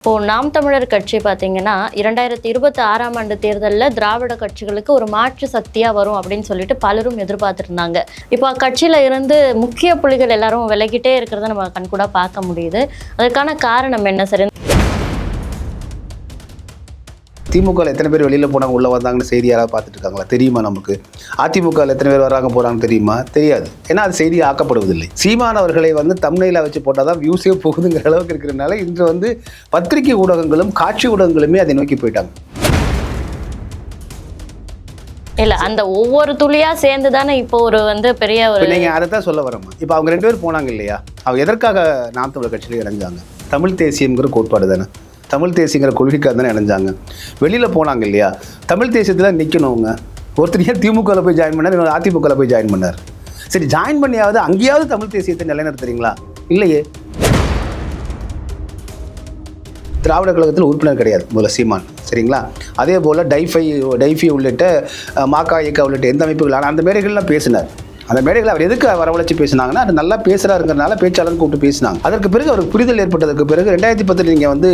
இப்போ நாம் தமிழர் கட்சி பார்த்தீங்கன்னா இரண்டாயிரத்தி இருபத்தி ஆறாம் ஆண்டு தேர்தலில் திராவிட கட்சிகளுக்கு ஒரு மாற்று சக்தியாக வரும் அப்படின்னு சொல்லிட்டு பலரும் எதிர்பார்த்துருந்தாங்க. இப்போ அக்கட்சியில் இருந்து முக்கிய புலிகள் எல்லாரும் விலகிட்டே இருக்கிறத நம்ம கண்கூடாக பார்க்க முடியுது. அதுக்கான காரணம் என்ன சார்? திமுகவில் எத்தனை பேர் வெளியில் போனாங்க உள்ளே வந்தாங்கன்னு செய்தி யாராவது பார்த்துட்டு இருக்காங்களா தெரியுமா நமக்கு? அதிமுகவில் எத்தனை பேர் வர்றாங்க போகிறாங்க தெரியுமா? தெரியாது. ஏன்னா அது செய்தி ஆக்கப்படுவதில்லை. சீமான் அவர்களை வந்து தமிழில் வச்சு போட்டால் தான் வியூஸே போகுதுங்கிற அளவுக்கு இருக்கிறனால இன்று வந்து பத்திரிகை ஊடகங்களும் காட்சி ஊடகங்களுமே அதை நோக்கி போயிட்டாங்க. இல்ல அந்த ஒவ்வொரு துளியா சேர்ந்து தானே இப்போ ஒரு வந்து பெரிய ஒரு நீங்கள் அதை தான் சொல்ல வரமா. இப்போ அவங்க ரெண்டு பேர் போனாங்க இல்லையா? அவங்க எதற்காக நாம் தமிழர் கட்சியில் இணைஞ்சாங்க தமிழ் தேசியங்கிற கோட்பாடு தானே. தமிழ் தேசியங்கிற கொள்கைக்காக தானே இணைஞ்சாங்க. வெளியில் போனாங்க இல்லையா? தமிழ் தேசியத்தில் நிற்கணுங்க ஒருத்தர் ஏன் திமுகவில் போய் ஜாயின் பண்ணார்? இன்னொரு அதிமுகவில் போய் ஜாயின் பண்ணார். சரி ஜாயின் பண்ணியாவது அங்கேயாவது தமிழ் தேசியத்தை நிலைநிறுத்துறீங்களா? இல்லையே. திராவிட கழகத்தில் உறுப்பினர் கிடையாது முதல்ல சீமான். சரிங்களா? அதே போல் டைஃபை டைஃபி உள்ளிட்ட மாக்கா மாகா இயக்கா உள்ளிட்ட எந்த அமைப்புகள் ஆனால் அந்த மேடைகள்லாம் பேசினார். அந்த மேடைகளை அவர் எதுக்கு வரவழைச்சு பேசினாங்கன்னா அது நல்லா பேசுகிறாருங்கிறனால பேச்சாளர் கூப்பிட்டு பேசினாங்க. அதற்கு பிறகு அவருக்கு புரிதல் ஏற்பட்டதுக்கு பிறகு ரெண்டாயிரத்தி பத்தில் நீங்கள் வந்து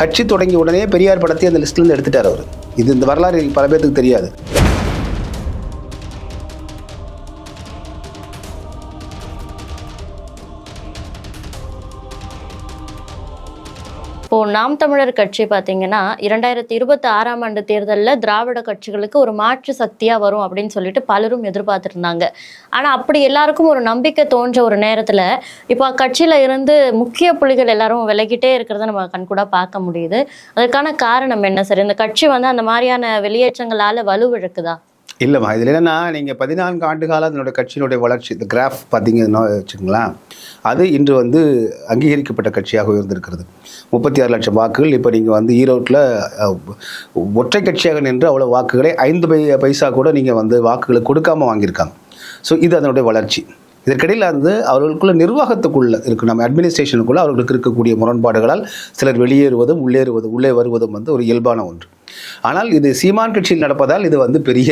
கட்சி தொடங்கிய உடனே பெரியார் படத்தை அந்த லிஸ்ட்லேருந்து எடுத்துட்டார் அவர். இது இந்த வரலாறு பல பேர்த்துக்கு தெரியாது. இப்போ நாம் தமிழர் கட்சி பார்த்தீங்கன்னா இரண்டாயிரத்தி இருபத்தி ஆறாம் ஆண்டு தேர்தலில் திராவிட கட்சிகளுக்கு ஒரு மாற்று சக்தியாக வரும் அப்படின்னு சொல்லிட்டு பலரும் எதிர்பார்த்துருந்தாங்க. ஆனால் அப்படி எல்லாருக்கும் ஒரு நம்பிக்கை தோன்ற ஒரு நேரத்தில் இப்போ அக்கட்சியில் இருந்து முக்கிய புள்ளிகள் எல்லாரும் விலகிட்டே இருக்கிறத நம்ம கண்கூடாக பார்க்க முடியுது. அதுக்கான காரணம் என்ன சார்? இந்த கட்சி வந்து அந்த மாதிரியான வெளியேற்றங்களால் வலுவிழக்குதா? இல்லைம்மா இதில் என்னென்னா நீங்கள் பதினான்கு ஆண்டு காலம் அதனுடைய கட்சியினுடைய வளர்ச்சி இந்த கிராஃப் பார்த்தீங்கன்னா வச்சுங்களேன் அது இன்று வந்து அங்கீகரிக்கப்பட்ட கட்சியாக உயர்ந்திருக்கிறது. முப்பத்தி ஆறு லட்சம் வாக்குகள் இப்போ நீங்கள் வந்து ஈரோட்டில் ஒற்றை கட்சியாக நின்று அவ்வளோ வாக்குகளை ஐந்து பை பைசா கூட நீங்கள் வந்து வாக்குகளை கொடுக்காம வாங்கியிருக்காங்க. ஸோ இது அதனுடைய வளர்ச்சி. இதற்கிடையில் வந்து அவர்களுக்குள்ள நிர்வாகத்துக்குள்ளே இருக்கு நம்ம அட்மினிஸ்ட்ரேஷனுக்குள்ளே அவர்களுக்கு இருக்கக்கூடிய முரண்பாடுகளால் சிலர் வெளியேறுவதும் உள்ளேறுவதும் உள்ளே வருவதும் வந்து ஒரு இயல்பான ஒன்று. ஆனால் இது சீமான் கட்சியில் நடப்பதால் இது வந்து பெரிய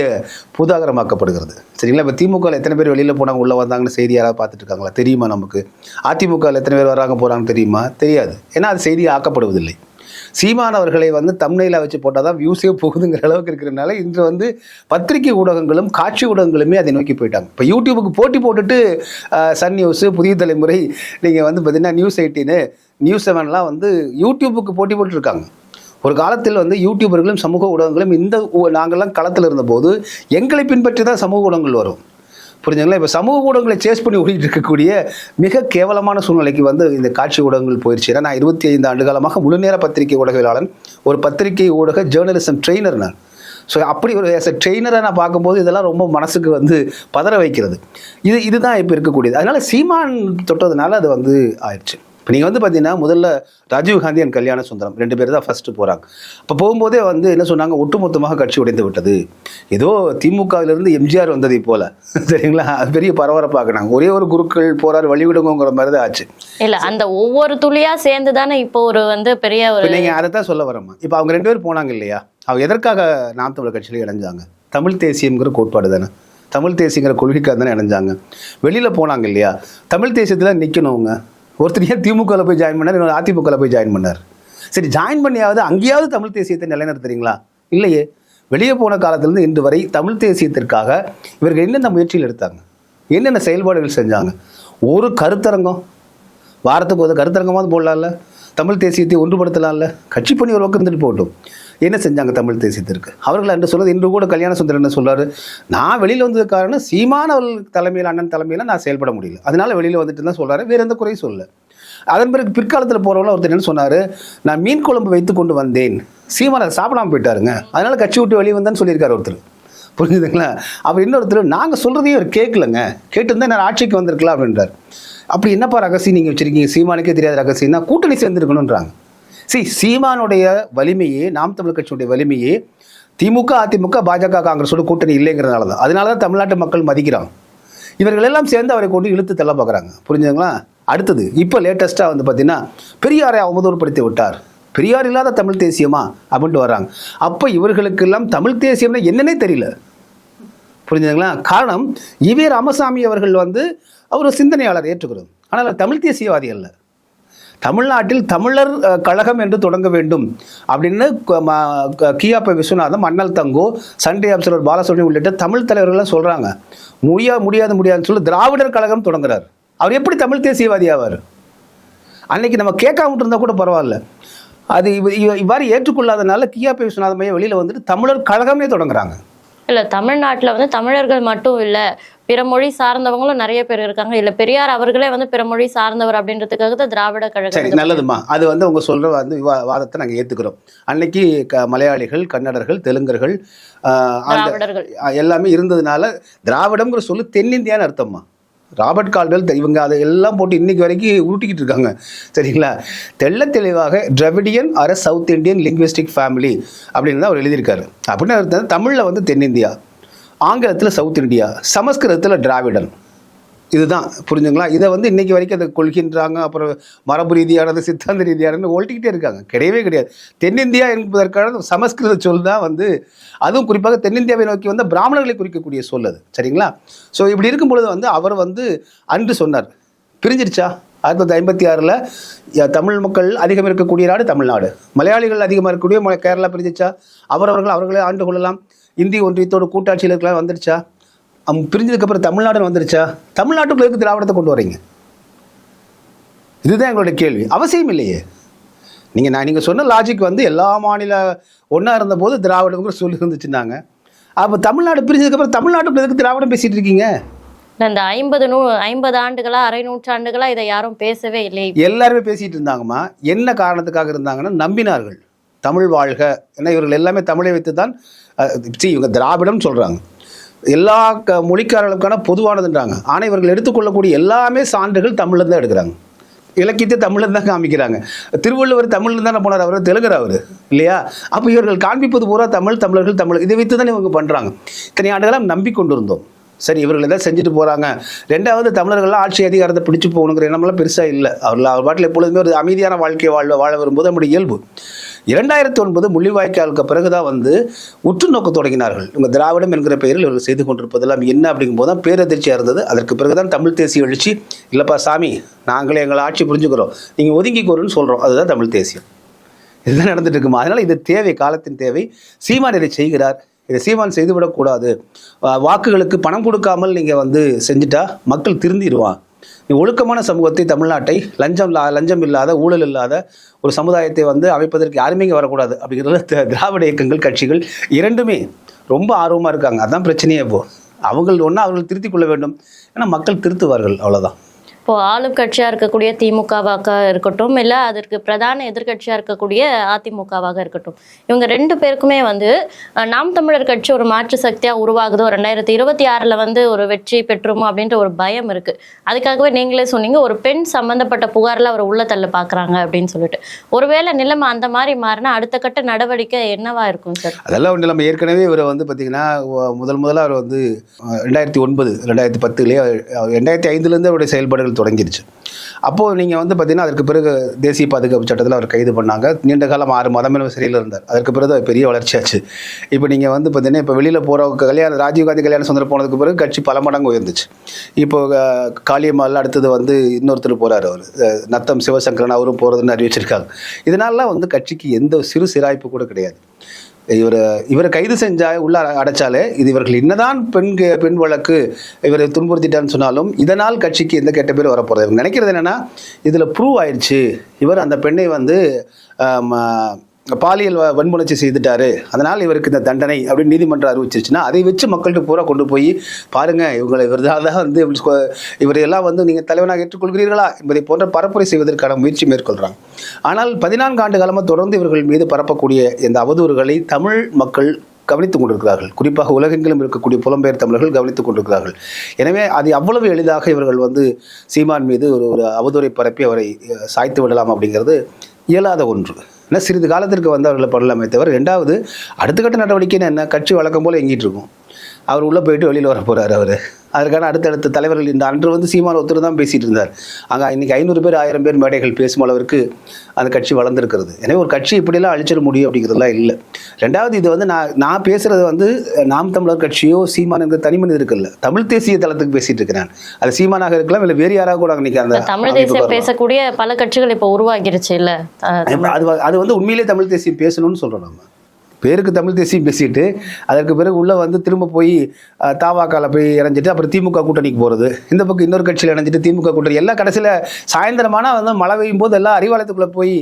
பூதாகரமாக்கப்படுகிறது. சரிங்களா? இப்போ திமுகவில் எத்தனை பேர் வெளியில் போனாங்க உள்ளே வந்தாங்கன்னு செய்தி யாராவது பார்த்துட்டு இருக்காங்களா தெரியுமா நமக்கு? அதிமுகவில் எத்தனை பேர் வராங்க போகிறாங்கன்னு தெரியுமா? தெரியாது. ஏன்னா அது செய்தி ஆக்கப்படுவதில்லை. சீமான் அவர்களை வந்து தம்னையில் வச்சு போட்டால் தான் வியூஸே போகுதுங்கிற அளவுக்கு இருக்கிறனால இன்று வந்து பத்திரிகை ஊடகங்களும் காட்சி ஊடகங்களுமே அதை நோக்கி போயிட்டாங்க. இப்போ யூடியூபுக்கு போட்டி போட்டுட்டு சன் நியூஸு புதிய தலைமுறை நீங்கள் வந்து பார்த்தீங்கன்னா நியூஸ் எயிட்டீனு நியூஸ் செவன்லாம் வந்து யூடியூபுக்கு போட்டி போட்டுருக்காங்க. ஒரு காலத்தில் வந்து யூடியூபர்களும் சமூக ஊடகங்களும் இந்த ஊ- நாங்கள்லாம் களத்தில் இருந்தபோது எங்களை பின்பற்றி தான் சமூக ஊடகங்கள் வரும். புரிஞ்சுங்களா? இப்போ சமூக ஊடகங்களை சேஸ் பண்ணி ஓடிட்டு இருக்கக்கூடிய மிக கேவலமான சூழ்நிலைக்கு வந்து இந்த காட்சி ஊடகங்கள் போயிடுச்சு ஏன்னா நான் இருபத்தி ஐந்து ஆண்டு காலமாக முழுநேர பத்திரிகை ஊடகவியலாளன் ஒரு பத்திரிகை ஊடக ஜேர்னலிசம் ட்ரெயினர் நான். ஸோ அப்படி ஒரு ஆஸ் அ ட்ரெயினராக நான் பார்க்கும்போது இதெல்லாம் ரொம்ப மனசுக்கு வந்து பதற வைக்கிறது. இது இதுதான் இப்போ இருக்கக்கூடியது. அதனால சீமான் தொட்டதுனால அது வந்து ஆயிடுச்சு. இப்போ நீங்கள் வந்து பார்த்தீங்கன்னா முதல்ல ராஜீவ் காந்தி அண்ட் கல்யாண சுந்தரம் ரெண்டு பேர் தான் ஃபஸ்ட்டு போகிறாங்க அப்போ போகும்போதே வந்து என்ன சொன்னாங்க ஒட்டுமொத்தமாக கட்சி உடைந்து விட்டது. ஏதோ திமுகவிலிருந்து எம்ஜிஆர் வந்ததை போல. சரிங்களா? அது பெரிய பரபரப்பாக்குனாங்க ஒரே ஒரு குருக்கள் போறார் வழிவிடுங்கிற மாதிரி தான் ஆச்சு. இல்ல அந்த ஒவ்வொரு துளியா சேர்ந்து தானே இப்போ ஒரு வந்து பெரிய ஒரு நீங்கள் அதை தான் சொல்ல வரமா இப்போ அவங்க ரெண்டு பேர் போனாங்க இல்லையா? அவங்க எதற்காக நாம் தமிழர் கட்சியில் இணைஞ்சாங்க? தமிழ் தேசியங்கிற கோட்பாடு தானே. தமிழ் தேசியங்கிற கொள்கைக்காக தானே இணைஞ்சாங்க. வெளியில் போனாங்க இல்லையா? தமிழ் தேசியத்தில் நிற்கணுங்க ஒருத்தர் ஏன் திமுகவில் போய் ஜாயின் பண்ணார்? இன்னொரு அதிமுகவில் போய் ஜாயின் பண்ணார். சரி ஜாயின் பண்ணியாவது அங்கேயாவது தமிழ் தேசியத்தை நிலைநிறுத்துறீங்களா? இல்லையே. வெளியே போன காலத்திலேருந்து இன்று வரை தமிழ் தேசியத்திற்காக இவர்கள் என்னென்ன முயற்சியில் எடுத்தாங்க? என்னென்ன செயல்பாடுகள் செஞ்சாங்க? ஒரு கருத்தரங்கம். வாரத்துக்கு ஒரு கருத்தரங்கமாவது போடலாம்ல. தமிழ் தேசியத்தை ஒன்றுபடுத்தலாம்ல. கட்சி பணி ஒரு பக்கம் இருந்துட்டு போகட்டும். என்ன செஞ்சாங்க தமிழ் தேசியத்திற்கு? அவர்கள் என்று சொல்வது இன்று கூட கல்யாண சுந்தரம் என்ன சொல்றாரு? நான் வெளியில் வந்தது காரணம் சீமான அவர்கள் தலைமையில் அண்ணன் தலைமையில் நான் செயல்பட முடியல. அதனால வெளியில் வந்துட்டு தான் சொல்றாரு வேற எந்த குறையும் சொல்ல அதன் பிறகு பிற்காலத்தில் போகிறவங்கள ஒருத்தர் என்ன சொன்னார்? நான் மீன் குழம்பு வைத்து கொண்டு வந்தேன். சீமான சாப்பிடாம போயிட்டாருங்க. அதனால கட்சி விட்டு வெளியே வந்தேன்னு சொல்லியிருக்காரு ஒருத்தர். புரிஞ்சுதுங்களா? அப்போ இன்னொருத்தர் நாங்கள் சொல்கிறதையும் அவர் கேட்கலங்க. கேட்டிருந்தா நான் ஆட்சிக்கு வந்திருக்கலாம் அப்படின்றார். அப்படி என்னப்பா ரகசியம் நீங்கள் வச்சுருக்கீங்க? சீமானுக்கே தெரியாத ரகசியம்னா கூட்டணி சேர்ந்துருக்கணுன்றாங்க சி சீமானுடைய வலிமையே நாம் தமிழ் கட்சியுடைய வலிமையே திமுக அதிமுக பாஜக காங்கிரஸோட கூட்டணி இல்லைங்கிறதுனால தான் அதனால தான் தமிழ்நாட்டு மக்கள் மதிக்கிறாங்க. இவர்கள் எல்லாம் சேர்ந்து அவரை கொண்டு இழுத்து தள்ள பார்க்குறாங்க. புரிஞ்சுங்களா அடுத்தது இப்போ லேட்டஸ்ட்டாக வந்து பார்த்தீங்கன்னா பெரியாரை அவதூறுப்படுத்தி விட்டார். பெரியார் இல்லாத தமிழ் தேசியமா? அப்படின்ட்டு வர்றாங்க. அப்போ இவர்களுக்கெல்லாம் தமிழ் தேசியம்னா என்னன்னே தெரியல. புரிஞ்சுதுங்களா? காரணம் இவே ராமசாமி அவர்கள் வந்து அவர் சிந்தனையாளர் ஏற்றுக்கிறோம் ஆனால் தமிழ் தேசியவாதி அல்ல. தமிழ்நாட்டில் தமிழர் கழகம் என்று தொடங்க வேண்டும் அப்படின்னு கியாப்ப விஸ்வநாதம் மன்னல் தங்கோ சண்டே அப்சர்வர் பாலசுப்ரமணியம் உள்ளிட்ட தமிழ் தலைவர்கள்லாம் சொல்கிறாங்க முடியா முடியாது முடியாதுன்னு சொல்லி திராவிடர் கழகம் தொடங்குறார். அவர் எப்படி தமிழ் தேசியவாதி ஆவார்? அன்னைக்கு நம்ம கேட்காம இருந்தால் கூட பரவாயில்ல. அது இவ- இவ- இவ்வாறு ஏற்றுக்கொள்ளாதனால கியாப்ப விஸ்வநாதம் மையம் வெளியில் வந்துட்டு தமிழர் கழகமே தொடங்குறாங்க. இல்லை தமிழ்நாட்டில் வந்து தமிழர்கள் மட்டும் இல்லை பிற மொழி சார்ந்தவங்களும் நிறைய பேர் இருக்காங்க. இல்ல பெரியார் அவர்களே வந்து பிற மொழி சார்ந்தவர் அப்படின்றதுக்காக தான் திராவிட சரி கழகம் நல்லதுமா? அது வந்து அவங்க சொல்ற வந்து வாதத்தை நாங்கள் ஏற்றுக்கிறோம் அன்னைக்கு க மலையாளிகள் கன்னடர்கள் தெலுங்கர்கள் எல்லாமே இருந்ததுனால திராவிடம்ங்கிற சொல்லு தென்னிந்தியான்னு அர்த்தம்மா. ராபர்ட் கால்வெல் இவங்க அதை எல்லாம் போட்டு இன்னைக்கு வரைக்கும் உருட்டிக்கிட்டு இருக்காங்க. சரிங்களா? தெள்ள தெளிவாக Dravidian or South Indian linguistic family அப்படின்னு தான் அவர் எழுதியிருக்காரு. அப்படின்னு அர்த்தம் தமிழில் வந்து தென்னிந்தியா. ஆங்கிலத்தில் சவுத் இந்தியா சமஸ்கிருதத்தில் டிராவிடன் இதுதான் புரிஞ்சுங்களா? இதை வந்து இன்றைக்கி வரைக்கும் அதை கொள்கின்றாங்க அப்புறம் மரபு ரீதியானது சித்தாந்த ரீதியானது ஒழட்டிக்கிட்டே இருக்காங்க. கிடையவே கிடையாது. தென்னிந்தியா என்பதற்கான சமஸ்கிருத சொல் தான் வந்து அதுவும் குறிப்பாக தென்னிந்தியாவை நோக்கி வந்து பிராமணர்களை குறிக்கக்கூடிய சொல் அது. சரிங்களா? ஸோ இப்படி இருக்கும் பொழுது வந்து அவர் வந்து அன்று சொன்னார். பிரிஞ்சிருச்சா ஆயிரத்தி தொள்ளாயிரத்தி ஐம்பத்தி ஆறில் தமிழ் மக்கள் அதிகம் இருக்கக்கூடிய நாடு தமிழ்நாடு. மலையாளிகள் அதிகமாக இருக்கக்கூடிய கேரளா பிரிஞ்சிச்சா அவரவர்கள் அவர்களே ஆண்டு கொள்ளலாம். இந்திய ஒன்றியத்தோட கூட்டாட்சியில் இருக்கலாம் வந்துருச்சா? அம் பிரிஞ்சதுக்கப்புறம் தமிழ்நாடு வந்துருச்சா? தமிழ்நாட்டுக்குள்ள எதுக்கு திராவிடத்தை கொண்டு வரீங்க? இதுதான் எங்களுடைய கேள்வி. அவசியம் இல்லையே. நீங்கள் நான் நீங்கள் சொன்ன லாஜிக் வந்து எல்லா மாநில ஒன்றா இருந்தபோது திராவிடங்கிற சொல்லி இருந்துச்சுன்னாங்க. அப்போ தமிழ்நாடு பிரிஞ்சதுக்கப்புறம் தமிழ்நாட்டுக்குள்ள எதுக்கு திராவிடம் பேசிகிட்டு இருக்கீங்க? இந்த ஐம்பது நூ ஐம்பது ஆண்டுகளா அரை நூற்றாண்டுகளா இதை யாரும் பேசவே இல்லை எல்லாருமே பேசிட்டு இருந்தாங்கம்மா. என்ன காரணத்துக்காக இருந்தாங்கன்னா நம்பினார்கள். தமிழ் வாழ்க. ஏன்னா இவர்கள் எல்லாமே தமிழை வைத்து தான் சி இவங்க திராவிடம் சொல்கிறாங்க எல்லா க மொழிக்காரர்களுக்கான பொதுவானதுன்றாங்க. ஆனால் இவர்கள் எடுத்துக்கொள்ளக்கூடிய எல்லாமே சான்றுகள் தமிழில் தான் எடுக்கிறாங்க. இலக்கியத்தை தமிழில் தான் காமிக்கிறாங்க. திருவள்ளுவர் தமிழில் தானே போனார் அவர் தெலுங்கர் அவர் இல்லையா? அப்போ இவர்கள் காண்பிப்பது பூரா தமிழ் தமிழர்கள் தமிழ். இதை வைத்து தான் இவங்க பண்ணுறாங்க இத்தனை ஆண்டுகளாக நம்பிக்கொண்டிருந்தோம். சரி இவர்கள் எதாவது செஞ்சுட்டு போகிறாங்க ரெண்டாவது தமிழர்கள்லாம் ஆட்சி அதிகாரத்தை பிடிச்சு போகணுங்கிற எண்ணம்லாம் பெருசாக இல்லை. அவர்கள் அவர் பாட்டில் எப்பொழுதுமே ஒரு அமைதியான வாழ்க்கை வாழ வாழ வரும்போது நம்முடைய இயல்பு. இரண்டாயிரத்தி ஒன்பது முள்ளிவாய்க்காலுக்கு பிறகு தான் வந்து உற்று நோக்க தொடங்கினார்கள். இவங்க திராவிடம் என்கிற பெயரில் இவர்கள் செய்து கொண்டிருப்பதெல்லாம் என்ன அப்படிங்கும்போது தான் பேரதிர்ச்சியாக இருந்தது. அதற்கு பிறகு தான் தமிழ் தேசிய எழுச்சி இல்லைப்பா சாமி நாங்களே எங்களை ஆட்சி புரிஞ்சுக்கிறோம். நீங்கள் ஒதுங்கிக்கோருன்னு சொல்கிறோம் அதுதான் தமிழ் தேசியம். இதுதான் நடந்துட்டு இருக்குமா? அதனால் இது தேவை காலத்தின் தேவை. சீமான் இதை செய்கிறார். இதை சீமான் செய்துவிடக்கூடாது. வாக்குகளுக்கு பணம் கொடுக்காமல் நீங்கள் வந்து செஞ்சுட்டா மக்கள் திருந்திடுவான் நீ ஒழுக்கமான சமூகத்தை தமிழ்நாட்டை லஞ்சம் இல்லா- லஞ்சம் இல்லாத ஊழல் இல்லாத ஒரு சமுதாயத்தை வந்து அமைப்பதற்கு யாருமே இங்கே வரக்கூடாது. அப்படிங்கிறதுல திராவிட இயக்கங்கள் கட்சிகள் இரண்டுமே ரொம்ப ஆர்வமாக இருக்காங்க. அதான் பிரச்சனையே இப்போது அவங்கள் ஒன்றா அவர்கள் திருத்திக் கொள்ள வேண்டும். ஏன்னா மக்கள் திருத்துவார்கள் அவ்வளோதான் இப்போ ஆளும் கட்சியாக இருக்கக்கூடிய திமுகவாக இருக்கட்டும் இல்லை அதற்கு பிரதான எதிர்கட்சியாக இருக்கக்கூடிய அதிமுகவாக இருக்கட்டும். இவங்க ரெண்டு பேருக்குமே வந்து நாம் தமிழர் கட்சி ஒரு மாற்று சக்தியாக உருவாகுதோ ரெண்டாயிரத்தி இருபத்தி ஆறில் வந்து ஒரு வெற்றி பெற்றுமோ அப்படின்ற ஒரு பயம் இருக்கு. அதுக்காகவே நீங்களே சொன்னீங்க ஒரு பெண் சம்பந்தப்பட்ட புகாரில் அவர் உள்ள தள்ள பார்க்குறாங்க அப்படின்னு சொல்லிட்டு. ஒருவேளை நிலைமை அந்த மாதிரி மாறினா அடுத்த கட்ட நடவடிக்கை என்னவா இருக்கும் சார்? அதெல்லாம் ஒன்றும் நம்ம ஏற்கனவே இவரை வந்து பார்த்தீங்கன்னா முதல் முதலாக அவர் வந்து ரெண்டாயிரத்தி ஒன்பது ரெண்டாயிரத்தி பத்துலேயே ரெண்டாயிரத்தி ஐந்துலேருந்து அவருடைய செயல்பாடுகள் தொடங்கிருச்சு. அப்போது நீங்கள் வந்து பார்த்தீங்கன்னா அதற்கு பிறகு தேசிய பாதுகாப்பு சட்டத்தில் அவர் கைது பண்ணாங்க. நீண்ட காலம் ஆறு மாதமே சிறையில் இருந்தார். அதற்கு பிறகு பெரிய பெரிய வளர்ச்சியாச்சு. இப்போ நீங்கள் வந்து பார்த்தீங்கன்னா இப்போ வெளியில் போகிற கல்யாணம் ராஜீவ்காந்தி கல்யாணம் சுந்தரம் போனதுக்கு பிறகு கட்சி பல மடங்கு உயர்ந்துச்சு. இப்போ அஹ், காளியம்மாள் அடுத்தது வந்து இன்னொருத்தர் போகிறார் அவர். நத்தம் சிவசங்கரன் அவரும் போகிறதுன்னு அறிவிச்சிருக்காங்க. இதனாலலாம் வந்து கட்சிக்கு எந்த சிறு சிராய்ப்பு கூட கிடையாது. இவர் இவரை கைது செஞ்சா உள்ள அடைச்சாலே இது இவர்கள் என்னதான் பெண் பெண் வழக்கு. இவரை துன்புறுத்திட்டான்னு சொன்னாலும் இதனால் கட்சிக்கு எந்த கெட்ட பேர் வரப்போறது இவங்க நினைக்கிறது என்னன்னா இதில் ப்ரூவ் ஆயிடுச்சு இவர் அந்த பெண்ணை வந்து பாலியல் வ- செய்துட்டாரு. அதனால் இவருக்கு இந்த தண்டனை அப்படின்னு நீதிமன்றம் அறிவிச்சிருச்சுன்னா அதை வச்சு மக்கள்கிட்ட பூரா கொண்டு போய் பாருங்க இவங்களை இவர் தான் வந்து இவரையெல்லாம் வந்து நீங்கள் தலைவனாக ஏற்றுக்கொள்கிறீர்களா? என்பதை போன்ற பரப்புரை செய்வதற்கான முயற்சி மேற்கொள்கிறாங்க ஆனால் பதினான்கு ஆண்டு காலமாக தொடர்ந்து இவர்கள் மீது பரப்பக்கூடிய இந்த அவதூறுகளை தமிழ் மக்கள் கவனித்துக் கொண்டிருக்கிறார்கள். குறிப்பாக உலகெங்கிலும் இருக்கக்கூடிய புலம்பெயர் தமிழர்கள் கவனித்துக் கொண்டிருக்கிறார்கள். எனவே அது அவ்வளவு எளிதாக இவர்கள் வந்து சீமான் மீது ஒரு ஒரு அவதூறை பரப்பி அவரை சாய்த்து விடலாம் அப்படிங்கிறது இயலாத ஒன்று. ஏன்னா சிறிது காலத்திற்கு வந்து அவர்களை படலாமே தவிர ரெண்டாவது அடுத்த கட்ட நடவடிக்கைன்னு என்ன? கட்சி வழக்கம் போல் எங்கிட்டு இருக்கும். அவர் உள்ளே போயிட்டு வெளியில் வர போகிறார் அவர். அதற்கான அடுத்தடுத்த தலைவர்கள் இந்த அன்று வந்து சீமான் ஒருத்தர் தான் பேசிகிட்டு இருந்தார். அங்கே இன்னைக்கு ஐநூறு பேர் ஆயிரம் பேர் மேடைகள் பேசும் அளவிற்கு அந்த கட்சி வளர்ந்துருக்கிறது. எனவே ஒரு கட்சி இப்படியெல்லாம் அழிச்சிட முடியும் அப்படிங்கிறதுலாம் இல்லை. ரெண்டாவது இது வந்து நான் நான் பேசுகிறது வந்து நாம் தமிழர் கட்சியோ சீமான் என்ற தனி மனிதர் இருக்குல்ல தமிழ் தேசிய தளத்துக்கு பேசிட்டு இருக்கிறேன் அது சீமானாக இருக்கலாம் இல்லை வேறு யாராக கூட இன்னைக்கு அந்த தமிழ் தேசியம். பேசக்கூடிய பல கட்சிகள் இப்போ உருவாகிருச்சு இல்ல? அது அது வந்து உண்மையிலே தமிழ் தேசியம் பேசணும்னு சொல்கிறோம் நம்ம. பேருக்கு தமிழ் தேசியம் பேசிட்டு அதற்கு பிறகு உள்ளே வந்து திரும்ப போய் தாவாக்கால போய் இணைஞ்சிட்டு அப்புறம் திமுக கூட்டணிக்கு போகிறது இந்த பக்கம் இன்னொரு கட்சியில் இணைஞ்சிட்டு திமுக கூட்டணி. எல்லாம் கடைசியில் சாயந்தரமானா வந்து மழை பெய்யும் போது எல்லாம் அறிவாலயத்துக்குள்ளே போய்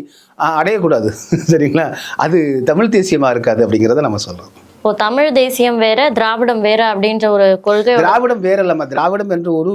அடையக்கூடாது. சரிங்களா? அது தமிழ் தேசியமாக இருக்காது அப்படிங்கிறத நம்ம சொல்கிறோம் இப்போ தமிழ் தேசியம் வேற திராவிடம் வேற அப்படின்ற ஒரு கொள்கை திராவிடம் வேற இல்லம்மா திராவிடம் என்று ஒரு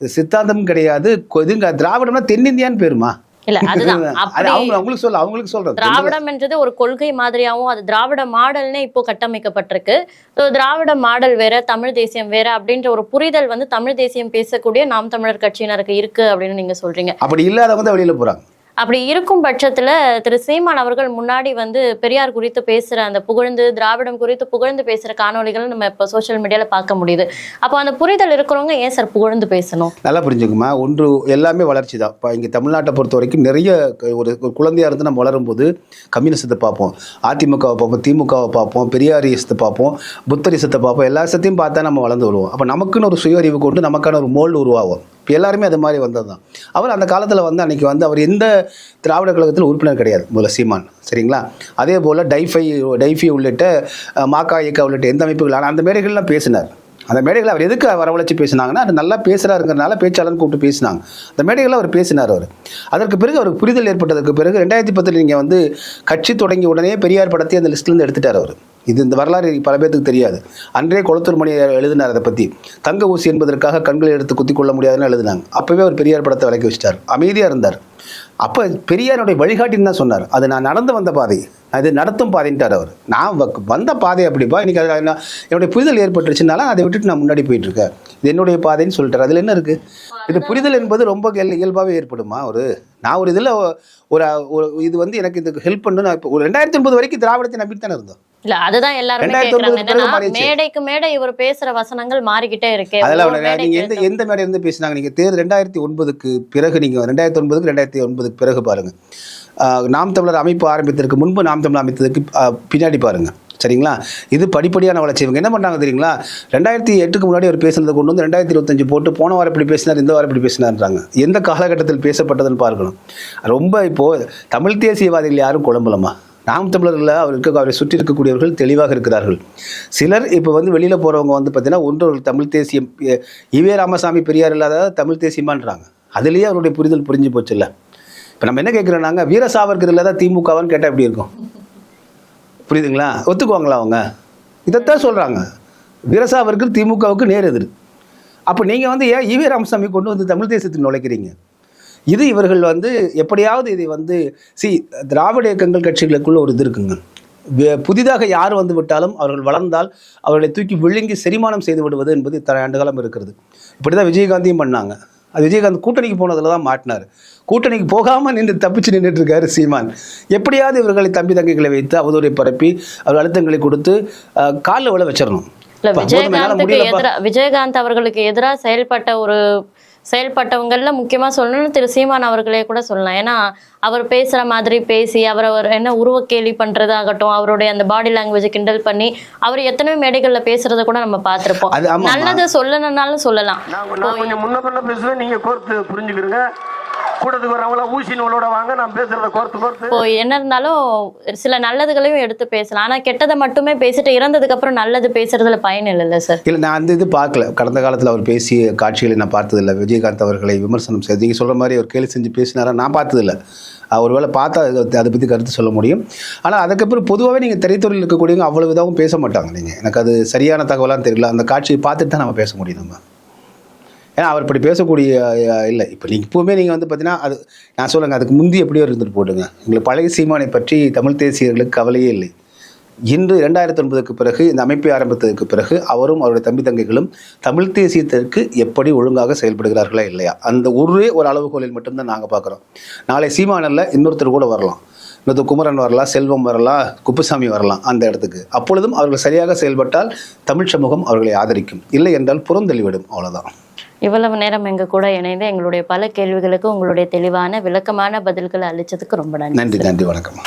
சித்தாந்தம் கிடையாது. கொ- இதுங்க திராவிடம்னா தென்னிந்தியான்னு பேருமா? இல்ல அதுதான். அவங்களுக்கு சொல்ல அவங்களுக்கு சொல்றது. திராவிடம் என்றது ஒரு கொள்கை மாதிரியாவும் அது திராவிட மாடல்னே இப்போ கட்டமைக்கப்பட்டிருக்கு. ஸோ திராவிட மாடல் வேற தமிழ் தேசியம் வேற அப்படின்ற ஒரு புரிதல் வந்து தமிழ் தேசியம் பேசக்கூடிய நாம் தமிழர் கட்சியினருக்கு இருக்கு அப்படின்னு நீங்க சொல்றீங்க. அப்படி இல்லாதவங்க வெளியில் போகிறாங்க அப்படி இருக்கும் பட்சத்துல திரு சீமான் அவர்கள் முன்னாடி வந்து பெரியார் குறித்து பேசுற அந்த புகழ்ந்து திராவிடம் குறித்து புகழ்ந்து பேசுற காணொளிகள் நம்ம இப்போ சோஷியல் மீடியால பார்க்க முடியுது. அப்போ அந்த புரிதல் இருக்கிறவங்க ஏன் சார் புகழ்ந்து பேசணும்? நல்லா புரிஞ்சுக்குமா ஒன்று எல்லாமே வளர்ச்சி தான். இப்போ இங்கே தமிழ்நாட்டை பொறுத்த வரைக்கும் நிறைய ஒரு குழந்தையாக குழந்தையா இருந்து நம்ம வளரும்போது கம்யூனிசத்தை பார்ப்போம். அதிமுகவை பார்ப்போம் திமுகவை பார்ப்போம் பெரியாரியசத்தை பார்ப்போம் புத்தரிசத்தை பார்ப்போம். எல்லா சத்தையும் பார்த்தா நம்ம வளர்ந்து வருவோம். அப்போ நமக்குன்னு ஒரு சுய அறிவு கொண்டு நமக்கான ஒரு மோல்டு உருவாகும். இப்போ எல்லாருமே அது மாதிரி வந்தது தான் அவர் அந்த காலத்தில் வந்து அன்றைக்கி வந்து அவர் எந்த திராவிட கழகத்தில் உறுப்பினர் கிடையாது முதல்ல சீமான். சரிங்களா? அதே போல் டைஃபை டைஃபி உள்ளிட்ட மாக்கா மாகா இயக்கா உள்ளிட்ட எந்த அமைப்புகள் ஆனால் அந்த மேடைகள்லாம் பேசினார். அந்த மேடைகளை அவர் எதுக்கு வரவழைச்சு பேசினாங்கன்னா அது நல்லா பேசுகிறாருங்கிறனால பேச்சாளர் கூப்பிட்டு பேசினாங்க. அந்த மேடைகளில் அவர் பேசினார் அவர். அதற்கு பிறகு அவருக்கு புரிதல் ஏற்பட்டதற்கு பிறகு ரெண்டாயிரத்தி பத்தில் நீங்கள் வந்து கட்சி தொடங்கிய உடனே பெரியார் படத்தை அந்த லிஸ்ட்லேருந்து எடுத்துட்டார் அவர். இது இந்த வரலாறு பல பேர்த்துக்கு தெரியாது. அன்றே குளத்தூர் மணி எழுதினார் அதை பற்றி தங்க ஊசி என்பதற்காக கண்களை எடுத்து குத்தி கொள்ள முடியாதுன்னு எழுதினாங்க. அப்போவே அவர் பெரியார் படத்தை விலக்கி வச்சிட்டார். அமைதியாக இருந்தார். அப்போ பெரியாருடைய வழிகாட்டின்னு தான் சொன்னார். அது நான் நடந்து வந்த பாதை. அது நடத்தும் பாதைன்ட்டார் அவர். நான் வந்த பாதை அப்படிப்பா இன்னைக்கு அது நான் என்னுடைய புரிதல் ஏற்பட்டுருச்சுனால அதை விட்டுட்டு நான் முன்னாடி போயிட்டுருக்கேன். இது என்னுடைய பாதைன்னு சொல்லிட்டார். அதில் என்ன இருக்குது இது புரிதல் என்பது ரொம்ப இயல்பாகவே ஏற்படுமா ஒரு நான் ஒரு இதில் ஒரு ஒரு இது வந்து எனக்கு இதுக்கு ஹெல்ப் பண்ணு நான் இப்போ ஒரு ரெண்டாயிரத்தி ஒன்பது வரைக்கும் திராவிடத்தை நம்பிட்டு தானே இருந்தோம். இல்ல அதுதான் எல்லாருமே. மேடைக்கு மேடை இவர் பேசுற வசனங்கள் மாறிக்கிட்டே இருக்கு. அதெல்லாம். நீங்க எந்த எந்த மேடையில இருந்து பேசினாங்க? நீங்க தேர் ரெண்டாயிரத்தி ஒன்பதுக்கு பிறகு நீங்க ரெண்டாயிரத்தி ஒன்பதுக்கு ரெண்டாயிரத்தி ஒன்பதுக்கு பிறகு பாருங்க. நாம் தமிழர் அமைப்பு ஆரம்பித்ததற்கு முன்பு நாம் தமிழர் அமைத்ததுக்கு பின்னாடி பாருங்க. சரிங்களா? இது படிப்படியான வளர்ச்சி இவங்க என்ன பண்ணாங்க தெரியுங்களா? ரெண்டாயிரத்தி எட்டுக்கு முன்னாடி அவர் பேசுனதை கொண்டு வந்து ரெண்டாயிரத்தி இருபத்தஞ்சு போட்டு போன வாரம் இப்படி பேசினார் இந்த வாரம் இப்படி பேசினார்ன்றாங்க. எந்த காலகட்டத்தில் பேசப்பட்டதுன்னு பார்க்கணும். ரொம்ப இப்போது தமிழ் தேசியவாதிகள் யாரும் குழம்பலமா நாம் தமிழர்களில் அவர் இருக்க அவரை சுற்றி இருக்கக்கூடியவர்கள் தெளிவாக இருக்கிறார்கள். சிலர் இப்போ வந்து வெளியில் போகிறவங்க வந்து பார்த்தீங்கன்னா ஒன்று தமிழ் தேசியம் இவே ராமசாமி பெரியார் இல்லாத தமிழ் தேசியமான்றாங்க அதுலேயே அவருடைய புரிதல் புரிஞ்சு போச்சுல்ல இப்போ நம்ம என்ன கேட்குறோம் நாங்கள் வீர சாவர்கர் இல்லாத திமுகவான்னு கேட்டால் எப்படி இருக்கும்? புரியுதுங்களா? ஒத்துக்குவாங்களா அவங்க? இதைத்தான் சொல்கிறாங்க வீரசாவர்கர் திமுகவுக்கு நேர் எதிர். அப்போ நீங்கள் வந்து ஏன் ஈவே ராமசாமி கொண்டு வந்து தமிழ் தேசத்தில் நுழைக்கிறீங்க? இது இவர்கள் வந்து எப்படியாவது இதை வந்து சி திராவிட இயக்கங்கள் கட்சிகளுக்குள்ள ஒரு இது இருக்குங்க. புதிதாக யார் வந்து விட்டாலும் அவர்கள் வளர்ந்தால் அவர்களை தூக்கி விழுங்கி செரிமானம் செய்து விடுவது என்பது இத்தனை ஆண்டு காலம் இருக்கிறது. இப்படி தான் விஜயகாந்தியும் பண்ணாங்க. அது விஜயகாந்த் கூட்டணிக்கு போனதில் தான் மாட்டினார். கூட்டணிக்கு போகாமல் நின்று தப்பிச்சு நின்றுட்டு இருக்காரு சீமான். எப்படியாவது இவர்களை தம்பி தங்கைகளை வைத்து அவதூறை பரப்பி அவர் அழுத்தங்களை கொடுத்து அஹ், காலில் விழ வச்சிடணும். விஜயகாந்துக்கு முடியலப்பா. எதிரா விஜயகாந்த் அவர்களுக்கு எதிராக செயல்பட்ட ஒரு செயல்பட்டவங்கள்ல முக்கியமா சொல்லணும்னு திரு சீமான் அவர்களே கூட சொல்லலாம். ஏன்னா அவர் பேசுற மாதிரி பேசி அவரை ஒரு என்ன உருவக்கேலி பண்றதாகட்டும் அவருடைய அந்த பாடி லாங்குவேஜ் கிண்டல் பண்ணி அவர் எத்தனையோ மேடைகள்ல பேசுறத கூட நம்ம பார்த்திருப்போம். நல்லது சொல்லணும்னாலும் சொல்லலாம். நீங்க கோர்த்து புரிஞ்சுக்கிடுங்க கூட்டத்துக்கு வரவங்கள ஊசி நூலோட வாங்க நான் பேசுறத கோர்த்து கோர்த்து. இப்போ என்ன இருந்தாலும் சில நல்லதுகளையும் எடுத்து பேசலாம். ஆனா கெட்டதை மட்டுமே பேசிட்டு இறந்ததுக்கு அப்புறம் நல்லது பேசுறதுல பயன் இல்லைல்ல சார்? இல்லை நான் அந்த இது பார்க்கல. கடந்த காலத்தில் அவர் பேசிய காட்சிகளை நான் பார்த்ததில்ல. விஜயகாந்த் அவர்களை விமர்சனம் செய்து நீங்கள் சொல்கிற மாதிரி அவர் கேலி செஞ்சு பேசினாரா நான் பார்த்ததில்ல. அவர் ஒருவேளை பார்த்தா அது- அதை பற்றி கருத்து சொல்ல முடியும். ஆனால் அதுக்கப்புறம் பொதுவாகவே நீங்கள் திரைத்துறையில் இருக்கக்கூடியவங்க அவ்வளவு இதாகவும் பேச மாட்டாங்க. நீங்கள் எனக்கு அது சரியான தகவலான்னு தெரியல. அந்த காட்சியை பார்த்துட்டு தான் நம்ம பேச முடியும் நம்ம. ஏன்னா அவர் இப்படி பேசக்கூடிய இல்லை. இப்போ நீங்கள் இப்போவுமே நீங்கள் வந்து பார்த்தீங்கன்னா அது நான் சொல்லுங்கள் அதுக்கு முந்தி எப்படியோ இருந்துட்டு போட்டுங்க. எங்களுக்கு பழைய சீமானை பற்றி தமிழ் தேசியர்களுக்கு கவலையே இல்லை. இன்று இரண்டாயிரத்தி ஒன்பதுக்கு பிறகு இந்த அமைப்பை ஆரம்பித்ததுக்கு பிறகு அவரும் அவருடைய தம்பி தங்கைகளும் தமிழ் தேசியத்திற்கு எப்படி ஒழுங்காக செயல்படுகிறார்களா இல்லையா? அந்த ஒரே ஒரு அளவுகோலில் மட்டும்தான் நாங்கள் பார்க்குறோம் நாளை சீமானில் இன்னொருத்தர் கூட வரலாம். இன்னொருத்தர் குமரன் வரலாம் செல்வம் வரலாம் குப்புசாமி வரலாம் அந்த இடத்துக்கு. அப்பொழுதும் அவர்கள் சரியாக செயல்பட்டால் தமிழ் சமூகம் அவர்களை ஆதரிக்கும். இல்லை என்றால் புறந்தள்ளிவிடும். அவ்வளோதான் இவ்வளவு நேரம் எங்க கூட இணைந்து எங்களுடைய பல கேள்விகளுக்கு உங்களுடைய தெளிவான விளக்கமான பதில்களை அளிச்சதுக்கு ரொம்ப நன்றி. நன்றி நன்றி வணக்கம்.